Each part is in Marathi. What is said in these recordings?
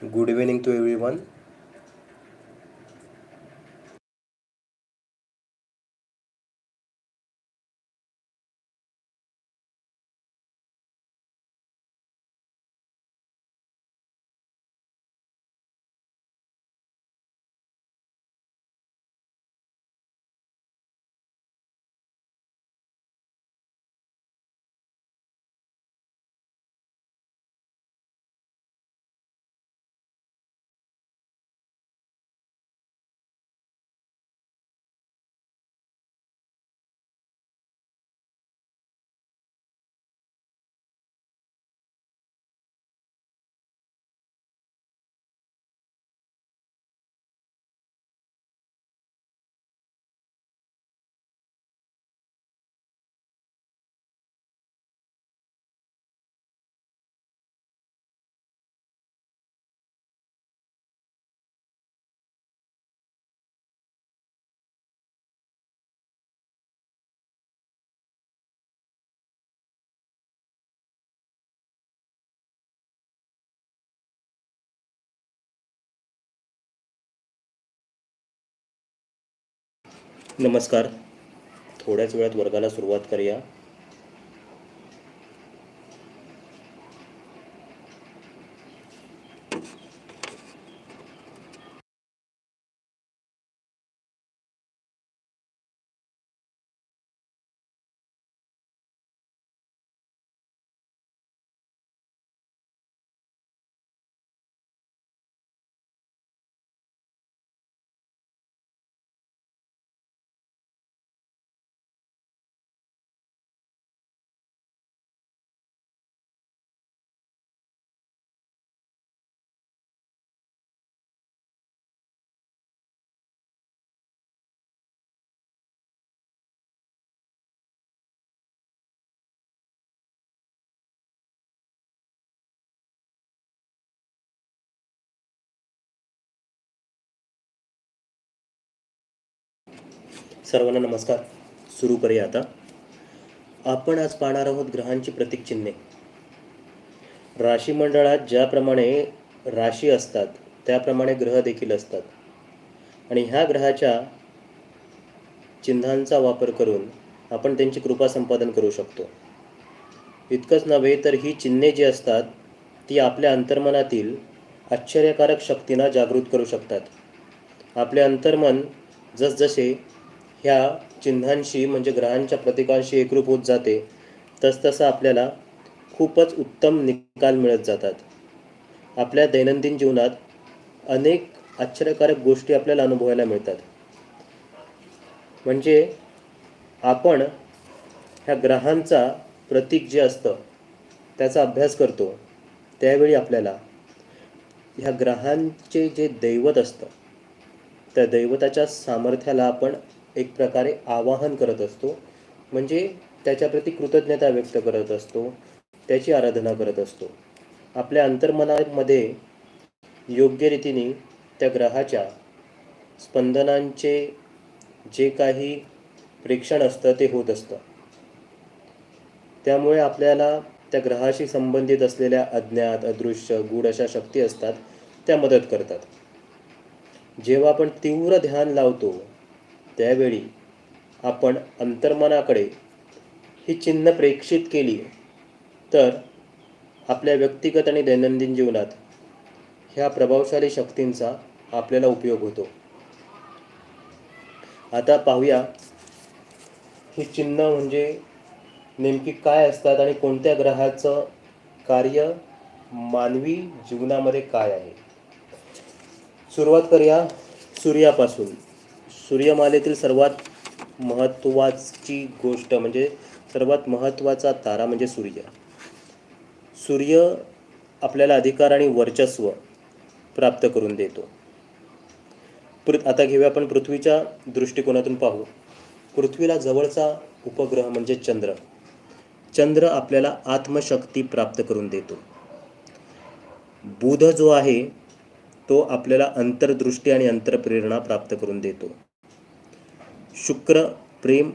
Good evening to everyone. नमस्कार. थोड्याच वेळात वर्गाला सुरुवात करूया. सर्वांना नमस्कार. सुरू करूया आता. आपण आज पाहणार आहोत ग्रहांची प्रतीक चिन्हे. राशीमंडळात ज्याप्रमाणे राशी असतात त्याप्रमाणे ग्रह देखील असतात. आणि ह्या ग्रहाच्या चिन्हांचा वापर करून आपण त्यांची कृपा संपादन करू शकतो. इतकंच नव्हे तर ही चिन्हे जी असतात ती आपल्या अंतर्मनातील आश्चर्यकारक शक्तींना जागृत करू शकतात. आपले अंतर्मन जसजसे ह्या चिन्हांशी म्हणजे ग्रहांच्या प्रतीकांशी एकरूप होत जाते. तसतसं आपल्याला खूपच उत्तम निकाल मिळत जातात. आपल्या दैनंदिन जीवनात अनेक आश्चर्यकारक गोष्टी आपल्याला अनुभवायला मिळतात. म्हणजे आपण ह्या ग्रहांचा प्रतीक जे असतं त्याचा अभ्यास करतो. त्यावेळी आपल्याला ह्या ग्रहांचे जे दैवत असतं त्या दैवताच्या सामर्थ्याला आपण एक प्रकारे आवाहन करत असतो. म्हणजे त्याच्याप्रती कृतज्ञता व्यक्त करत असतो. त्याची आराधना करत असतो. आपल्या अंतर्मनामध्ये योग्य रीतीने त्या ग्रहाच्या स्पंदनांचे जे काही प्रेक्षण असतं ते होत असतं. त्यामुळे आपल्याला त्या ग्रहाशी संबंधित असलेल्या अज्ञात अदृश्य गूढ अशा शक्ती असतात त्या मदत करतात. जेव्हा आपण तीव्र ध्यान लावतो त्यावेळी आपण अंतर्मनाकडे ही चिन्ह प्रेक्षित केली तर आपल्या व्यक्तिगत आणि दैनंदिन जीवनात ह्या प्रभावशाली शक्तींचा आपल्याला उपयोग होतो. आता पाहूया ही चिन्ह म्हणजे नेमकी काय असतात आणि कोणत्या ग्रहाचं कार्य मानवी जीवनामध्ये काय आहे? सुरुवात करूया सूर्यापासून. सूर्यमालेतील सर्वात महत्त्वाची गोष्ट म्हणजे सर्वात महत्त्वाचा तारा म्हणजे सूर्य. सूर्य आपल्याला अधिकार आणि वर्चस्व प्राप्त करून देतो. पृ आता घेऊया आपण पृथ्वीच्या दृष्टिकोनातून पाहू. पृथ्वीला जवळचा उपग्रह म्हणजे चंद्र. चंद्र आपल्याला आत्मशक्ती प्राप्त करून देतो. बुध जो आहे तो आपल्याला अंतर्दृष्टी आणि अंतरप्रेरणा प्राप्त करून देतो. शुक्र प्रेम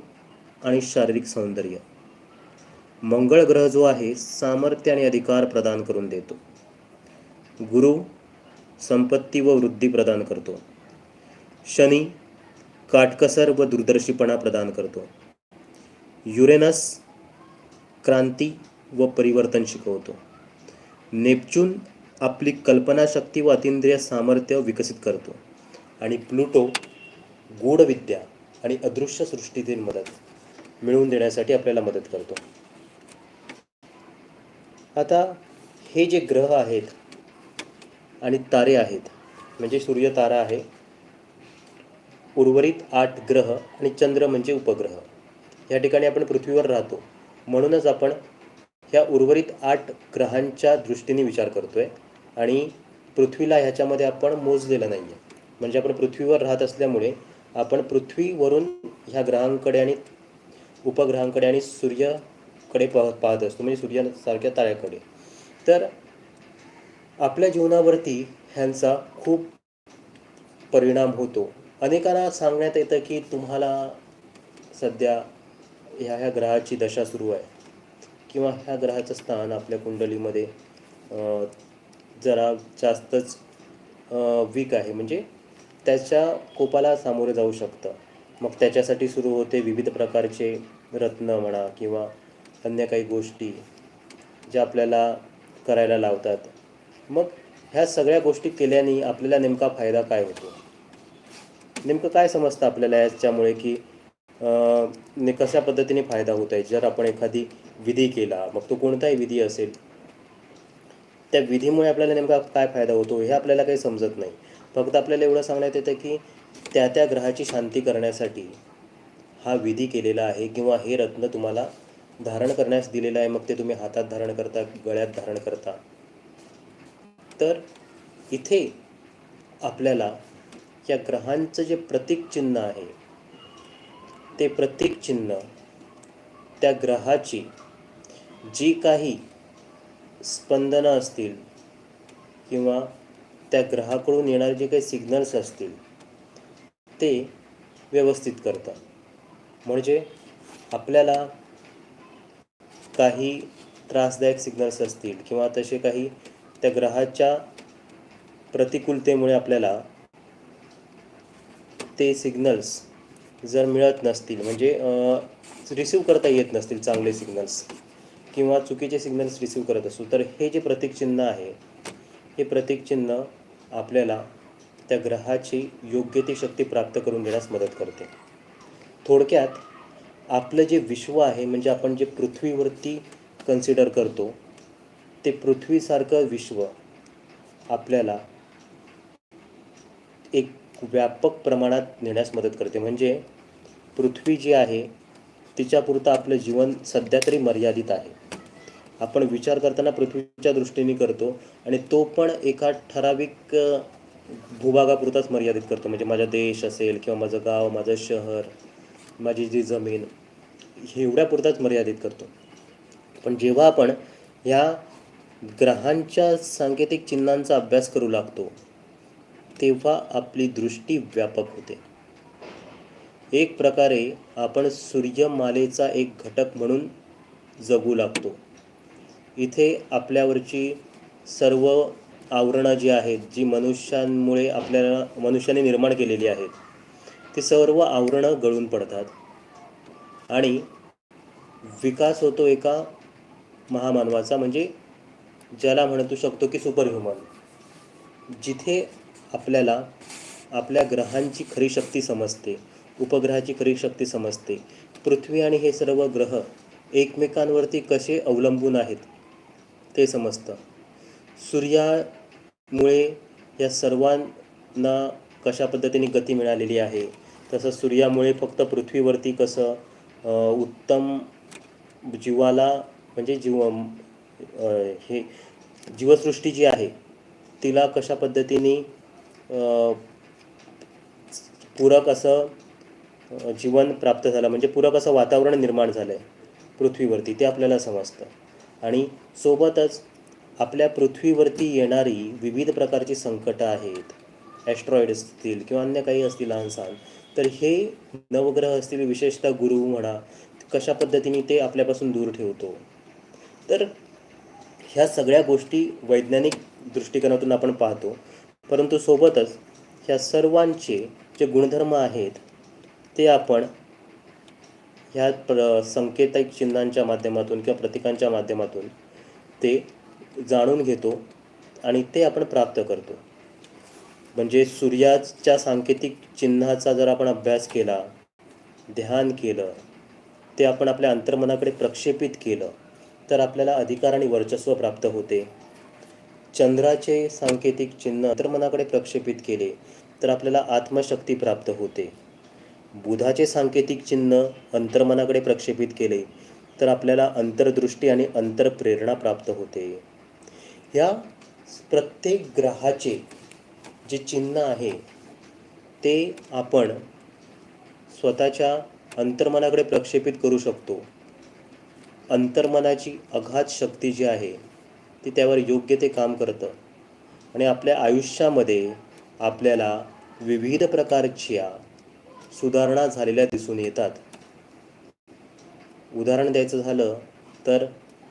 आणि शारीरिक सौंदर्य. मंगळ ग्रह जो आहे सामर्थ्य आणि अधिकार प्रदान करून देतो. गुरु संपत्ती व वृद्धी प्रदान करतो. शनी काटकसर व दूरदर्शीपणा प्रदान करतो. युरेनस क्रांती व परिवर्तन शिकवतो. नेपच्यून आपली कल्पनाशक्ती व अतिंद्रिय सामर्थ्य विकसित करतो. आणि प्लुटो गूढविद्या आणि अदृश्य सृष्टीतील मदत मिळवून देण्यासाठी आपल्याला मदत करतो. आता हे जे ग्रह आहेत आणि तारे आहेत म्हणजे सूर्य तारा आहे उर्वरित आठ ग्रह आणि चंद्र म्हणजे उपग्रह. या ठिकाणी आपण पृथ्वीवर राहतो. म्हणूनच आपण ह्या उर्वरित आठ ग्रहांच्या दृष्टीने विचार करतोय आणि पृथ्वीला ह्याच्यामध्ये आपण मोजलेलं नाही आहे म्हणजे आपण पृथ्वीवर राहत असल्यामुळे आपण पृथ्वीवरून ह्या ग्रहांकडे आणि उपग्रहांकडे आणि सूर्याकडे पाह पाहत असतो. म्हणजे सूर्यासारख्या ताऱ्याकडे. तर आपल्या जीवनावरती ह्यांचा खूप परिणाम होतो. अनेकांना सांगण्यात येतं की तुम्हाला सध्या ह्या ह्या ग्रहाची दशा सुरू आहे. किंवा ह्या ग्रहाचं स्थान आपल्या कुंडलीमध्ये जरा जास्तच वीक आहे. म्हणजे त्याच्या कोपाला सामोरे जाऊ शकतं. मग त्याच्यासाठी सुरू होते विविध प्रकारचे रत्न म्हणा किंवा अन्य काही गोष्टी ज्या आपल्याला करायला लावतात. मग ह्या सगळ्या गोष्टी केल्याने आपल्याला नेमका फायदा काय होतो? नेमकं काय समजतं आपल्याला याच्यामुळे की ने कशा पद्धतीने फायदा होत आहे? जर आपण एखादी विधी केला मग तो कोणताही विधी असेल त्या विधीमुळे आपल्याला नेमका काय फायदा होतो हे आपल्याला काही समजत नाही. फक्त आपल्याला एवढं सांगण्यात येतं की त्या त्या ग्रहाची शांती करण्यासाठी हा विधी केलेला आहे किंवा हे रत्न तुम्हाला धारण करण्यास दिलेलं आहे. मग ते तुम्ही हातात धारण करता गळ्यात धारण करता. तर इथे आपल्याला या ग्रहांचं जे प्रतीक चिन्ह आहे ते प्रतीक चिन्ह त्या ग्रहाची जी काही स्पंदनं असतील किंवा त्या ग्रहाकडून येणारे जे काही सिग्नल्स असतील ते व्यवस्थित करतात. म्हणजे आपल्याला काही त्रासदायक सिग्नल्स असतील किंवा तसे काही त्या ग्रहाच्या प्रतिकूलतेमुळे आपल्याला ते सिग्नल्स जर मिळत नसतील म्हणजे रिसीव करता येत नसतील चांगले सिग्नल्स किंवा चुकीचे सिग्नल्स रिसीव करत असू तर हे जे प्रतीकचिन्ह आहे हे प्रतीकचिन्ह आपल्याला त्या ग्रहाची योग्य ती शक्ती प्राप्त करून देण्यास मदत करते. थोडक्यात आपलं जे विश्व आहे म्हणजे आपण जे पृथ्वीवरती कन्सिडर करतो ते पृथ्वीसारखं विश्व आपल्याला एक व्यापक प्रमाणात नेण्यास मदत करते. म्हणजे पृथ्वी जी आहे तिच्यापुरतं आपलं जीवन सध्या तरी मर्यादित आहे. आपण विचार करताना पृथ्वीच्या दृष्टीने करतो आणि तो पण एका ठराविक भूभागापुरताच मर्यादित करतो. म्हणजे माझा देश असेल किंवा माझं गाव माझं शहर माझी जी जमीन एवढ्यापुरताच मर्यादित करतो. पण जेव्हा आपण ह्या ग्रहांच्या सांकेतिक चिन्हांचा अभ्यास करू लागतो तेव्हा आपली दृष्टी व्यापक होते. एक प्रकारे आपण सूर्यमालेचा एक घटक म्हणून जगू लागतो. इथे आपल्यावरची सर्व आवरणं जी आहेत जी मनुष्यांमुळे आपल्याला मनुष्याने निर्माण केलेली आहेत ती सर्व आवरणं गळून पडतात. आणि विकास होतो एका महामानवाचा म्हणजे ज्याला म्हणतो शकतो की सुपर ह्युमन जिथे आपल्याला आपल्या ग्रहांची खरी शक्ती समजते उपग्रहाची खरी शक्ती समजते पृथ्वी आणि हे सर्व ग्रह एकमेकांवरती कसे अवलंबून आहेत ते समजतं. सूर्यामुळे या सर्वांना कशा पद्धतीने गती मिळालेली आहे? तसंच सूर्यामुळे फक्त पृथ्वीवरती कसं उत्तम जीवाला म्हणजे जीव हे जीवसृष्टी जी आहे तिला कशा पद्धतीने पूरक असं जीवन प्राप्त झालं म्हणजे पूरक असं वातावरण निर्माण झालं आहे पृथ्वीवरती ते आपल्याला समजतं. आणि सोबतच आपल्या पृथ्वीवरती येणारी विविध प्रकारची संकटं आहेत. ॲस्ट्रॉइड असतील किंवा अन्य काही असतील लहान सहान तर हे नवग्रह असतील विशेषतः गुरु म्हणा कशा पद्धतीने ते आपल्यापासून दूर ठेवतो. तर ह्या सगळ्या गोष्टी वैज्ञानिक दृष्टिकोनातून आपण पाहतो. परंतु सोबतच ह्या सर्वांचे जे गुणधर्म आहेत ते आपण ह्या प्र संकेतिक चिन्हांच्या माध्यमातून किंवा प्रतीकांच्या माध्यमातून ते जाणून घेतो आणि ते आपण प्राप्त करतो. म्हणजे सूर्याच्या सांकेतिक चिन्हाचा जर आपण अभ्यास केला ध्यान केलं ते आपण आपल्या अंतर्मनाकडे प्रक्षेपित केलं तर आपल्याला अधिकार आणि वर्चस्व प्राप्त होते. चंद्राचे सांकेतिक चिन्ह अंतर्मनाकडे प्रक्षेपित केले तर आपल्याला आत्मशक्ती प्राप्त होते. बुधाचे सांकेतिक चिन्ह अंतर्मनाकडे प्रक्षेपित केले तर आपल्याला अंतर्दृष्टी आणि अंतरप्रेरणा प्राप्त होते. ह्या प्रत्येक ग्रहाचे जे चिन्ह आहे ते आपण स्वतःच्या अंतर्मनाकडे प्रक्षेपित करू शकतो. अंतर्मनाची अघात शक्ती जी आहे ती त्यावर योग्य ते काम करतं. आणि आपल्या आयुष्यामध्ये आपल्याला विविध प्रकारच्या सुधारणा झालेल्या दिसून येतात. उदाहरण द्यायचं झालं तर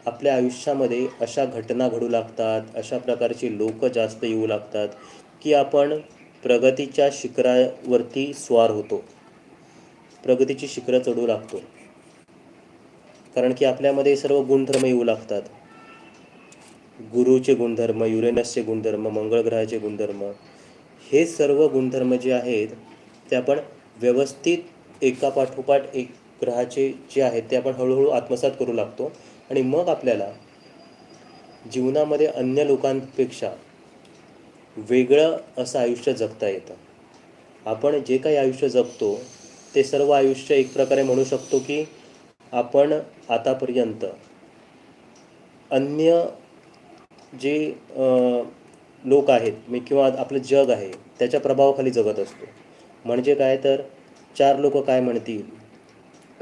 आपल्या आयुष्यामध्ये अशा घटना घडू लागतात अशा प्रकारची लोक जास्त येऊ लागतात की आपण प्रगतीच्या शिखरावरती स्वार होतो. प्रगतीची शिखरं चढू लागतो. कारण की आपल्यामध्ये सर्व गुणधर्म येऊ लागतात. गुरुचे गुणधर्म युरेनसचे गुणधर्म मंगळ ग्रहाचे गुणधर्म हे सर्व गुणधर्म जे आहेत ते आपण व्यवस्थित एका पाठोपाठ एक ग्रहाचे जे आहेत ते आपण हळूहळू आत्मसात करू लागतो. आणि मग आपल्याला जीवनामध्ये अन्य लोकांपेक्षा वेगळं असं आयुष्य जगता येतं. आपण जे काही आयुष्य जगतो ते सर्व आयुष्य एक प्रकारे म्हणू शकतो की आपण आतापर्यंत अन्य जे लोक आहेत मी किंवा आपलं जग आहे त्याच्या प्रभावाखाली जगत असतो. म्हणजे काय तर चार लोक काय म्हणतील?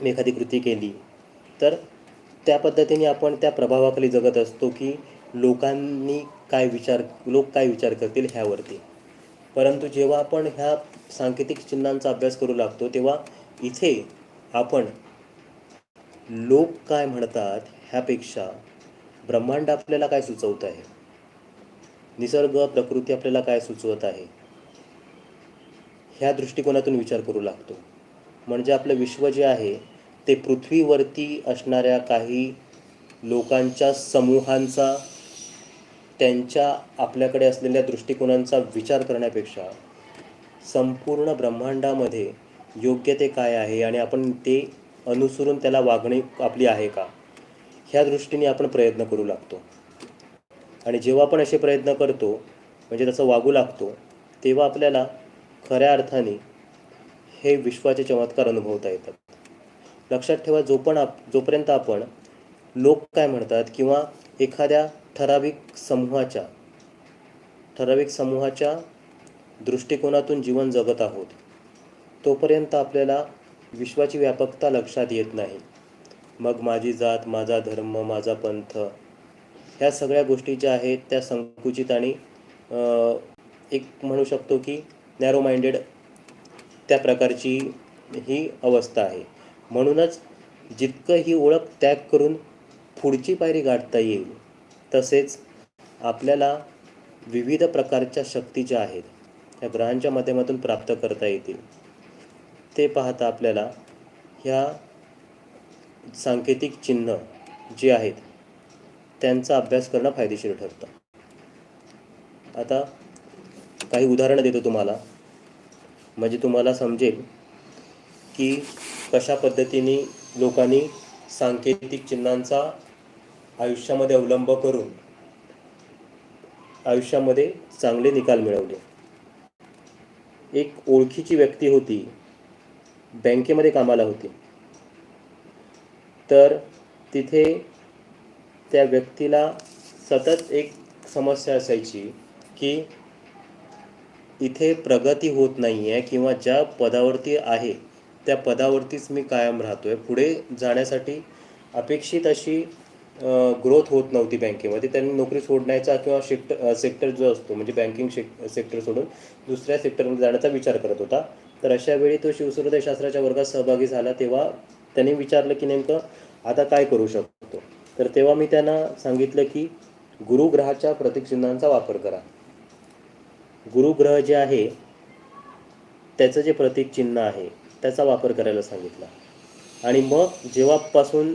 मी एखादी कृती केली. तर त्या पद्धतीने आपण त्या प्रभावाखाली जगत असतो की लोकांनी काय विचार लोक काय विचार करतील ह्यावरती. परंतु जेव्हा आपण ह्या सांकेतिक चिन्हांचा अभ्यास करू लागतो तेव्हा इथे आपण लोक काय म्हणतात ह्यापेक्षा ब्रह्मांड आपल्याला काय सुचवत आहे? निसर्ग प्रकृती आपल्याला काय सुचवत आहे? ह्या दृष्टिकोनातून विचार करू लागतो. म्हणजे आपलं विश्व जे आहे ते पृथ्वीवरती असणाऱ्या काही लोकांच्या समूहांचा त्यांच्या आपल्याकडे असलेल्या दृष्टिकोनांचा विचार करण्यापेक्षा संपूर्ण ब्रह्मांडामध्ये योग्य ते काय आहे आणि आपण ते अनुसरून त्याला वागणे आपली आहे का? ह्या दृष्टीने आपण प्रयत्न करू लागतो. आणि जेव्हा आपण असे प्रयत्न करतो म्हणजे तसं वागू लागतो तेव्हा आपल्याला खऱ्या अर्थाने हे विश्वाचे चमत्कार अनुभवता येतात. लक्षात ठेवा जो पण आप जोपर्यंत आपण लोक काय म्हणतात किंवा एखाद्या ठराविक समूहाच्या ठराविक समूहाच्या दृष्टिकोनातून जीवन जगत आहोत तोपर्यंत आपल्याला विश्वाची व्यापकता लक्षात येत नाही. मग माझी जात माझा धर्म माझा पंथ ह्या सगळ्या गोष्टी ज्या आहेत त्या संकुचित आणि एक म्हणू शकतो की नॅरो माइंडेड त्या प्रकारची ही अवस्था आहे. म्हणूनच जितकं ही ओळख त्याग करून पुढची पायरी गाठता येईल तसेच आपल्याला विविध प्रकारच्या शक्ती ज्या आहेत ह्या ग्रहांच्या माध्यमातून प्राप्त करता येतील. ते पाहता आपल्याला ह्या सांकेतिक चिन्ह जे आहेत त्यांचा अभ्यास करणं फायदेशीर ठरतं. आता काही उदाहरणं देतो तुम्हाला. म्हणजे तुम्हाला समजेल की कशा पद्धतीने लोकांनी सांकेतिक चिन्हांचा आयुष्यामध्ये अवलंब करून आयुष्यामध्ये चांगले निकाल मिळवले. एक ओळखीची व्यक्ती होती बँकेमध्ये कामाला होती. तर तिथे त्या व्यक्तीला सतत एक समस्या असायची की इथे प्रगती होत नाही आहे किंवा ज्या पदावरती आहे त्या पदावरतीच मी कायम राहतो आहे पुढे जाण्यासाठी अपेक्षित अशी ग्रोथ होत नव्हती बँकेमध्ये. त्यांनी नोकरी सोडण्याचा किंवा शेक्ट सेक्टर जो असतो म्हणजे बँकिंग शेक सेक्टर सोडून दुसऱ्या सेक्टरमध्ये जाण्याचा विचार करत होता. तर अशा वेळी तो शिवसूर्यशास्त्राच्या वर्गात सहभागी झाला तेव्हा त्यांनी विचारलं की नेमकं आता काय करू शकतो? तर तेव्हा मी त्यांना सांगितलं की गुरुग्रहाच्या प्रतीकचिन्हांचा वापर करा. गुरुग्रह जे आहे त्याचं जे प्रतीक चिन्ह आहे त्याचा वापर करायला सांगितला. आणि मग जेव्हापासून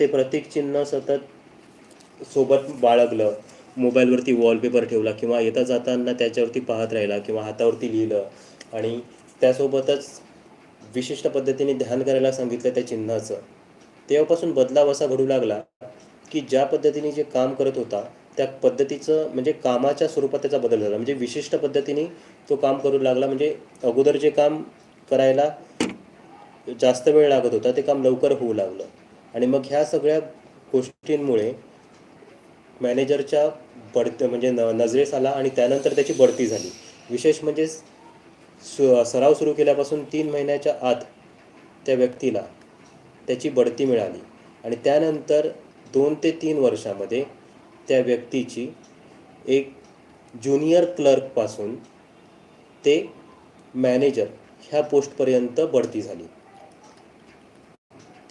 ते प्रतीक चिन्ह सतत सोबत बाळगलं मोबाईलवरती वॉलपेपर ठेवला किंवा येता जाताना त्याच्यावरती पाहत राहिला किंवा हातावरती लिहिलं आणि त्यासोबतच विशिष्ट पद्धतीने ध्यान करायला सांगितलं त्या चिन्हाचं तेव्हापासून बदलाव असा घडू लागला की ज्या पद्धतीने जे काम करत होता त्या पद्धतीचं म्हणजे कामाच्या स्वरूपात त्याचा बदल झाला. म्हणजे विशिष्ट पद्धतीने तो काम करू लागला. म्हणजे अगोदर जे काम करायला जास्त वेळ लागत होता ते काम लवकर होऊ लागलं. आणि मग ह्या सगळ्या गोष्टींमुळे मॅनेजरच्या बढत म्हणजे न नजरेस आला आणि त्यानंतर त्याची बढती झाली. विशेष म्हणजे सु सराव सुरू केल्यापासून तीन महिन्याच्या आत त्या व्यक्तीला त्याची बढती मिळाली. आणि त्यानंतर दोन ते तीन वर्षामध्ये त्या व्यक्तीची एक ज्युनियर क्लर्कपासून ते मॅनेजर ह्या पोस्टपर्यंत बढती झाली.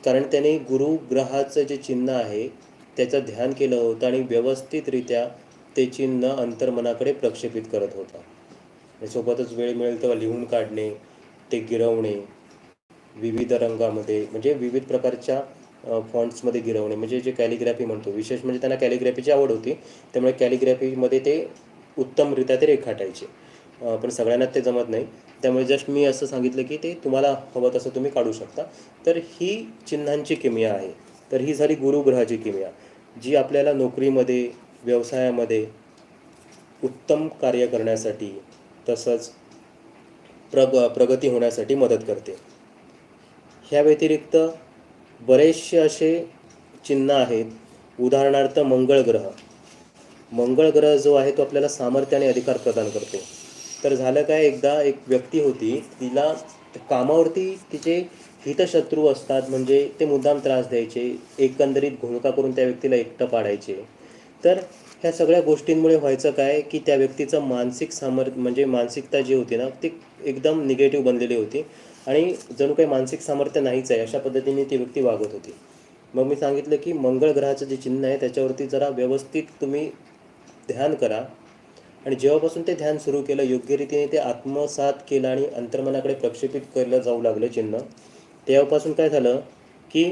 कारण त्याने गुरुग्रहाचं जे चिन्ह आहे त्याचं ध्यान केलं होतं आणि व्यवस्थितरित्या ते चिन्ह अंतर्मनाकडे प्रक्षेपित करत होता. आणि सोबतच वेळ मिळेल तेव्हा लिहून काढणे ते गिरवणे विविध रंगामध्ये म्हणजे विविध प्रकारच्या फॉन्ट्समध्ये गिरवणे म्हणजे जे कॅलिग्राफी म्हणतो विशेष म्हणजे त्यांना कॅलिग्राफीची आवड होती त्यामुळे कॅलिग्राफीमध्ये ते उत्तमरित्या ते रेखाटायचे. पण सगळ्यांना ते जमत नाही. त्यामुळे जस्ट मी असं सांगितलं की ते तुम्हाला हवं तसं तुम्ही काढू शकता. तर ही चिन्हांची किमया आहे. तर ही झाली गुरुग्रहाची किमिया जी आपल्याला नोकरीमध्ये व्यवसायामध्ये उत्तम कार्य करण्यासाठी तसंच प्रग प्रगती होण्यासाठी मदत करते. ह्या व्यतिरिक्त बरेचसे असे चिन्ह आहेत. उदाहरणार्थ मंगळ ग्रह. मंगळ ग्रह जो आहे तो आपल्याला सामर्थ्य आणि अधिकार प्रदान करतो. तर झालं काय? एकदा एक व्यक्ती होती. तिला कामावरती तिचे हितशत्रू असतात. म्हणजे ते मुद्दाम त्रास द्यायचे. एकंदरीत घोळका करून त्या व्यक्तीला एकटं पाडायचे. तर ह्या सगळ्या गोष्टींमुळे व्हायचं काय? की त्या व्यक्तीचं मानसिक सामर्थ्य म्हणजे मानसिकता जी होती ना ती एकदम निगेटिव्ह बनलेली होती. आणि जणू काही मानसिक सामर्थ्य नाहीच आहे अशा पद्धतीने ती व्यक्ती वागत होती. मग मी सांगितलं की मंगळ ग्रहाचं जे चिन्ह आहे त्याच्यावरती जरा व्यवस्थित तुम्ही ध्यान करा. आणि जेव्हापासून ते ध्यान सुरू केलं योग्य रीतीने ते आत्मसात केलं आणि अंतर्मनाकडे प्रक्षेपित केलं जाऊ लागलं चिन्ह तेव्हापासून काय झालं की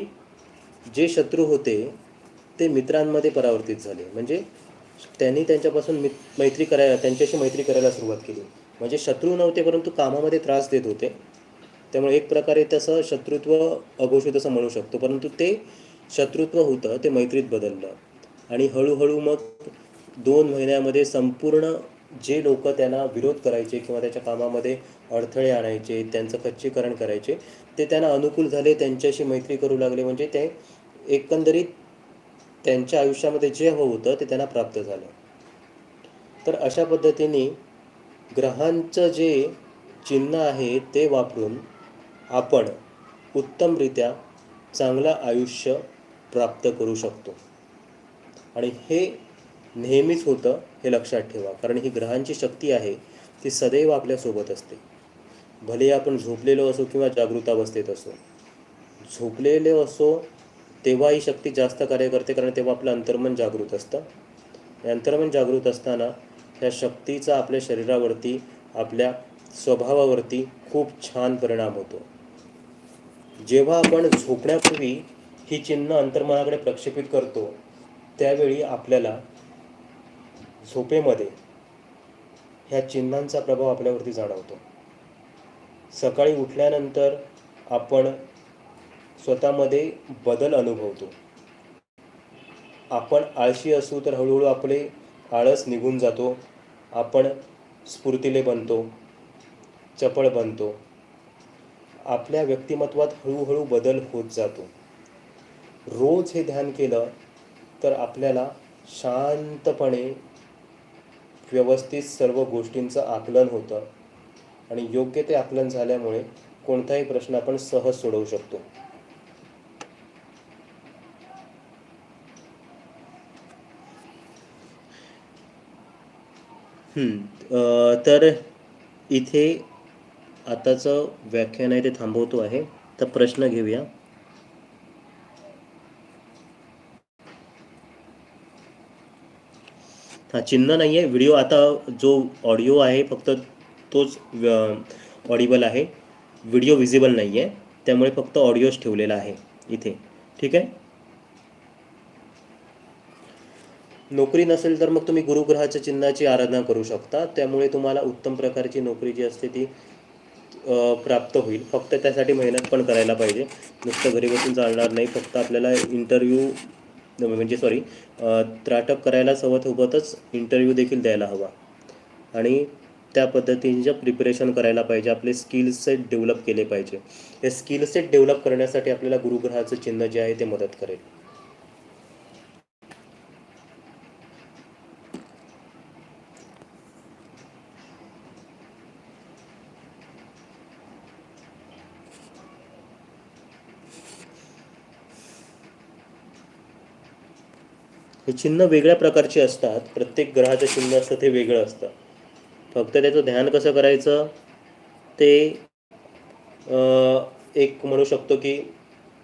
जे शत्रू होते ते मित्रांमध्ये परावर्तित झाले. म्हणजे त्यांनी त्यांच्यापासून मित मैत्री करायला त्यांच्याशी मैत्री करायला सुरुवात केली. म्हणजे शत्रू नव्हते परंतु कामामध्ये त्रास देत होते. त्यामुळे एक प्रकारे तसं शत्रुत्व अघोषित असं म्हणू शकतो. परंतु ते शत्रुत्व होतं ते मैत्रीत बदललं. आणि हळूहळू मग दोन महिन्यामध्ये संपूर्ण जे लोक त्यांना विरोध करायचे किंवा त्याच्या कामामध्ये अडथळे आणायचे त्यांचं खच्चीकरण करायचे ते त्यांना अनुकूल झाले त्यांच्याशी मैत्री करू लागले म्हणजे ते एकंदरीत त्यांच्या आयुष्यामध्ये जे हवं होतं ते त्यांना प्राप्त झालं. तर अशा पद्धतीने ग्रहांचं जे चिन्ह आहे ते वापरून आपण उत्तमरित्या चांगलं आयुष्य प्राप्त करू शकतो. आणि हे नेहमीच होतं हे लक्षात ठेवा. कारण ही ग्रहांची शक्ती आहे ती सदैव आपल्यासोबत असते. भले आपण झोपलेलो असो किंवा जागृतावस्थेत असो. झोपलेले असो तेव्हा ही शक्ती जास्त कार्य करते कारण तेव्हा आपलं अंतर्मन जागृत असतं. अंतर्मन जागृत असताना ह्या शक्तीचा आपल्या शरीरावरती आपल्या स्वभावावरती खूप छान परिणाम होतो. जेव्हा आपण झोपण्यापूर्वी ही चिन्ह अंतर्मनाकडे प्रक्षेपित करतो त्यावेळी आपल्याला झोपेमध्ये ह्या चिन्हांचा प्रभाव आपल्यावरती जाणवतो. सकाळी उठल्यानंतर आपण स्वतःमध्ये बदल अनुभवतो. आपण आळशी असू तर हळूहळू आपले आळस निघून जातो. आपण स्फूर्तिले बनतो. चपळ बनतो. आपल्या व्यक्तिमत्वात हळूहळू बदल होत जातो. रोज हे ध्यान केलं तर आपल्याला शांतपणे व्यवस्थित सर्व गोष्टींचं आकलन होतं आणि योग्य ते आकलन झाल्यामुळे कोणताही प्रश्न आपण सहज सोडवू शकतो. तर इथे आताचं व्याख्यान आहे ते थांबवतो आहे. तर प्रश्न घेऊया. हा चिन्ह नाही आहे व्हिडिओ आता जो ऑडिओ आहे फक्त तोच ऑडिबल आहे. व्हिडिओ विजिबल नाही आहे त्यामुळे फक्त ऑडिओच ठेवलेला आहे इथे. ठीक आहे? नोकरी नसेल तर मग तुम्ही गुरुग्रहाच्या चिन्हाची आराधना करू शकता. त्यामुळे तुम्हाला उत्तम प्रकारची नोकरी जी असते ती प्राप्त होईल. फक्त त्यासाठी मेहनत पण करायला पाहिजे. नुसतं घरी बसून चालणार नाही फक्त आपल्याला इंटरव्ह्यू म्हणजे सॉरी त्राटक करायला सोबतच इंटरव्ह्यू देखील द्यायला हवा. आणि त्या पद्धतीचं प्रिपरेशन करायला पाहिजे आपले स्किल सेट डेव्हलप केले पाहिजे. हे स्किल सेट डेव्हलप करण्यासाठी आपल्याला गुरुग्रहाचं चिन्ह जे आहे ते मदत करेल. हे चिन्ह वेगळ्या प्रकारचे असतात. प्रत्येक ग्रहाचं चिन्ह असतं ते वेगळं असतं. फक्त त्याचं ध्यान कसं करायचं? ते एक म्हणू शकतो की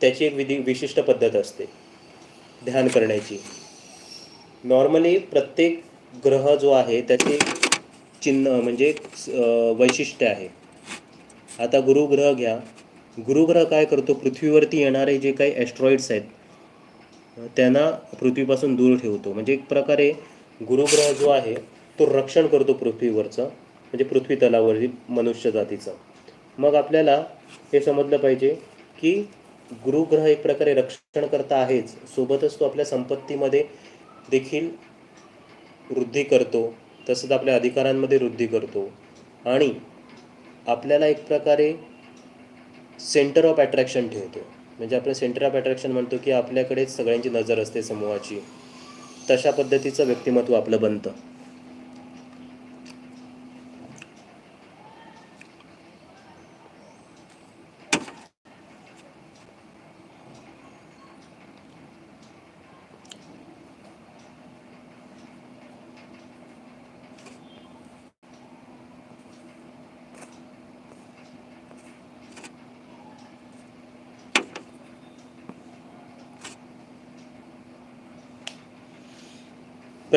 त्याची एक विधी विशिष्ट पद्धत असते. ध्यान करण्याची. नॉर्मली प्रत्येक ग्रह जो आहे त्याचे चिन्ह म्हणजे वैशिष्ट्य आहे. आता गुरुग्रह घ्या. गुरुग्रह काय करतो? पृथ्वीवरती येणारे जे काही ॲस्ट्रॉइड्स आहेत त्यांना पृथ्वीपासून दूर ठेवतो. म्हणजे एक प्रकारे गुरुग्रह जो आहे तो रक्षण करतो पृथ्वीवरचं. म्हणजे पृथ्वी तलावरील मनुष्य जातीचं. मग आपल्याला हे समजलं पाहिजे की गुरुग्रह एक प्रकारे रक्षण करता आहेच. सोबतच तो आपल्या संपत्तीमध्ये देखील वृद्धी करतो. तसंच आपल्या अधिकारांमध्ये वृद्धी करतो. आणि आपल्याला एक प्रकारे सेंटर ऑफ अट्रॅक्शन ठेवतो. म्हणजे आपण सेंटर ऑफ अट्रॅक्शन म्हणतो की आपल्याकडेच सगळ्यांची नजर असते समूहाची. तशा पद्धतीचं व्यक्तिमत्व आपलं बनतं.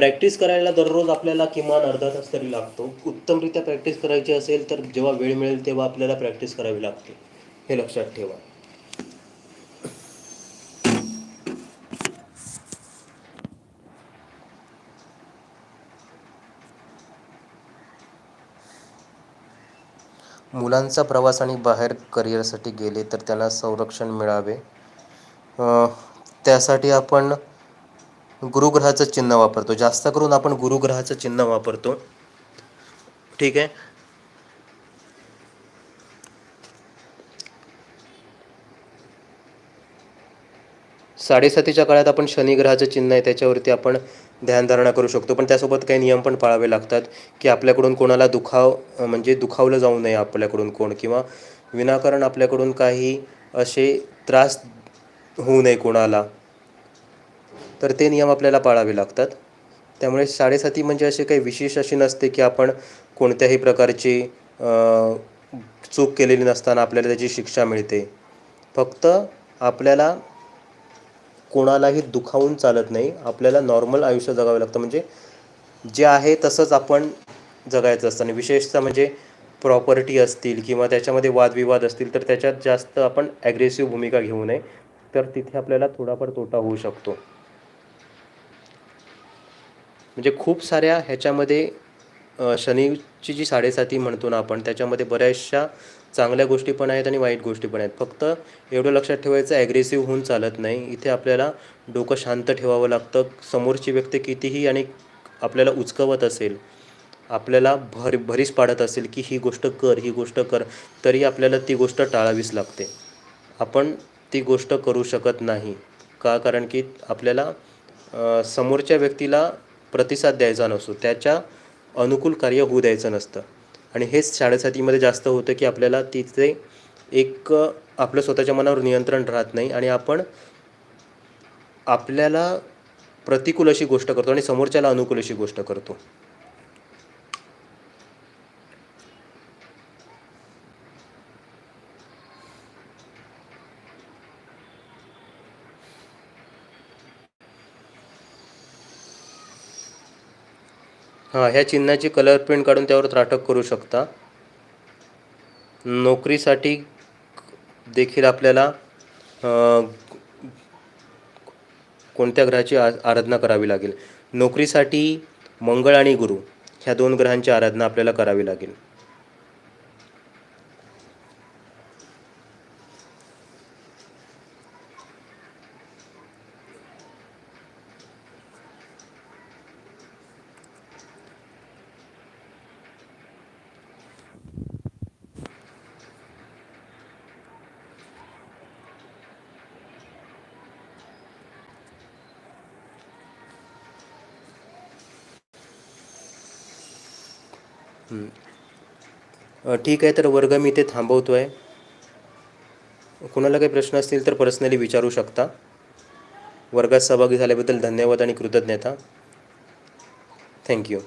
प्रॅक्टिस करायला दररोज आपल्याला किमान अर्धा तास तरी लागतो. उत्तमरित्या प्रॅक्टिस करायची असेल तर जेव्हा वेळ मिळेल तेव्हा आपल्याला प्रॅक्टिस करावी लागते. हे लक्षात ठेवा. मुलांचा प्रवास आणि बाहेर करिअरसाठी गेले तर त्यांना संरक्षण मिळावे. त्यासाठी आपण गुरुग्रहाचं चिन्ह वापरतो. जास्त करून आपण गुरुग्रहाचं चिन्ह वापरतो. ठीक आहे? साडेसातीच्या काळात आपण शनिग्रहाचं चिन्ह आहे त्याच्यावरती आपण ध्यानधारणा करू शकतो. पण त्यासोबत काही नियम पण पाळावे लागतात की आपल्याकडून कोणाला दुखाव म्हणजे दुखावलं जाऊ नये आपल्याकडून कोण किंवा विनाकारण आपल्याकडून काही असे त्रास होऊ नये कोणाला. तर ते नियम आपल्याला पाळावे लागतात. त्यामुळे साडेसाती म्हणजे असे काही विशेष अशी नसते की आपण कोणत्याही प्रकारची चूक केलेली नसताना आपल्याला त्याची शिक्षा मिळते. फक्त आपल्याला कोणालाही दुखावून चालत नाही. आपल्याला नॉर्मल आयुष्य जगावं लागतं. म्हणजे जे आहे तसंच आपण जगायचं असतं. आणि विशेषतः म्हणजे प्रॉपर्टी असतील किंवा त्याच्यामध्ये वादविवाद असतील तर त्याच्यात जास्त आपण ॲग्रेसिव्ह भूमिका घेऊ नये. तर तिथे आपल्याला थोडाफार तोटा होऊ शकतो. म्हणजे खूप साऱ्या ह्याच्यामध्ये शनीची जी साडेसाती म्हणतो ना आपण त्याच्यामध्ये बऱ्याचशा चांगल्या गोष्टी पण आहेत आणि वाईट गोष्टी पण आहेत. फक्त एवढं लक्षात ठेवायचं ॲग्रेसिव्ह होऊन चालत नाही. इथे आपल्याला डोकं शांत ठेवावं लागतं. समोरची व्यक्ती कितीही आणि आपल्याला उचकवत असेल आपल्याला भर भरीस पाडत असेल की ही गोष्ट कर ही गोष्ट कर तरी आपल्याला ती गोष्ट टाळावीच लागते. आपण ती गोष्ट करू शकत नाही. का? कारण की आपल्याला समोरच्या व्यक्तीला प्रतिसाद द्यायचा नसतो. त्याच्या अनुकूल कार्य होऊ द्यायचं नसतं. आणि हेच शाळेसाठीमध्ये जास्त होतं की आपल्याला तिथे एक आपलं स्वतःच्या मनावर नियंत्रण राहत नाही आणि आपण आपल्याला प्रतिकूल अशी गोष्ट करतो आणि समोरच्याला अनुकूल अशी गोष्ट करतो. हां ह्या चिन्हाची कलर प्रिंट काढून त्यावर त्राटक करू शकता. नोकरीसाठी देखील आपल्याला कोणत्या ग्रहाची आ आराधना करावी लागेल? नोकरीसाठी मंगळ आणि गुरु ह्या दोन ग्रहांची आराधना आपल्याला करावी लागेल. ठीक आहे तर वर्ग मी इथे थांबवतो आहे कुणाला काही प्रश्न असतील तर पर्सनली विचारू शकता. वर्गात सहभागी झाल्याबद्दल धन्यवाद आणि कृतज्ञता. थँक्यू